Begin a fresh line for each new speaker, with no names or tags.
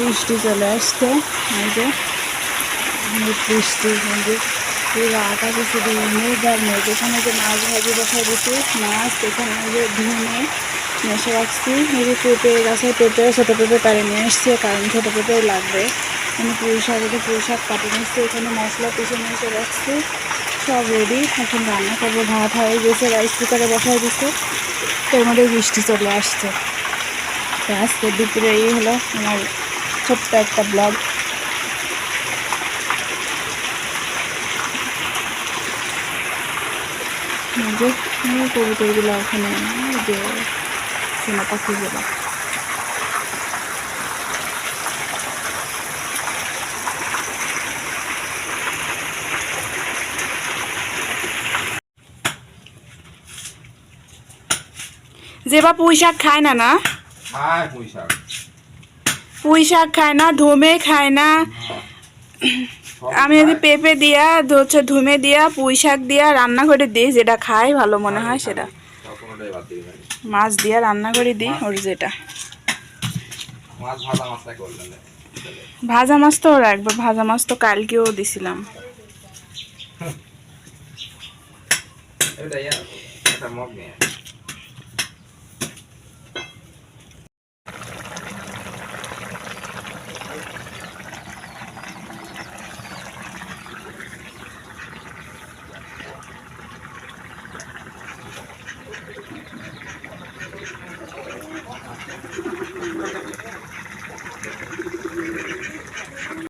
বৃষ্টি চলে আসছে, এই যে বৃষ্টি পুরো আকাশে শুধু মেঘ আর মেঘ। এখানে যে মাছ ভাজি বসাই দিচ্ছি মাছ, এখানে যে ধুয়ে মেশে রাখছি। এই পেঁপে গাছে পেঁপে, ছোটো পেঁপে পাড়ে নিয়ে এসছে কারণ ছোটো পেঁপে লাগবে। আমি পুঁই শাক পুঁই শাক কাটে নিচ্ছি, এখানে মশলা পিষে মেশে রাখছি। সব রেডি এখন রান্না করব। ভাত হয়ে গেছে রাইস কুকারে বসাই দিচ্ছে এর মধ্যে বৃষ্টি চলে আসছে। আজকে দুপুরে এই হলো আমার ছোট্ট একটা ব্লগ। যে ওখানে যে, সোনা পাখিগুলো। যে বা পুঁই খায় না না?
খায় পুঁই
পুঁই শাক খায় না, ধুমে খায় না আমি যদি। পেঁপে দিয়া, হচ্ছে ধুমে দিয়া পুঁই শাক দিয়া রান্না করে দিই, যেটা খায় ভালো মনে হয় সেটা। মাছ দিয়া রান্না করে দিই, ওর যেটা
ভাজা
মাছ তো ওর একবার, ভাজা মাছ তো কালকেও দিছিলাম
এটা মগ নিয়ে।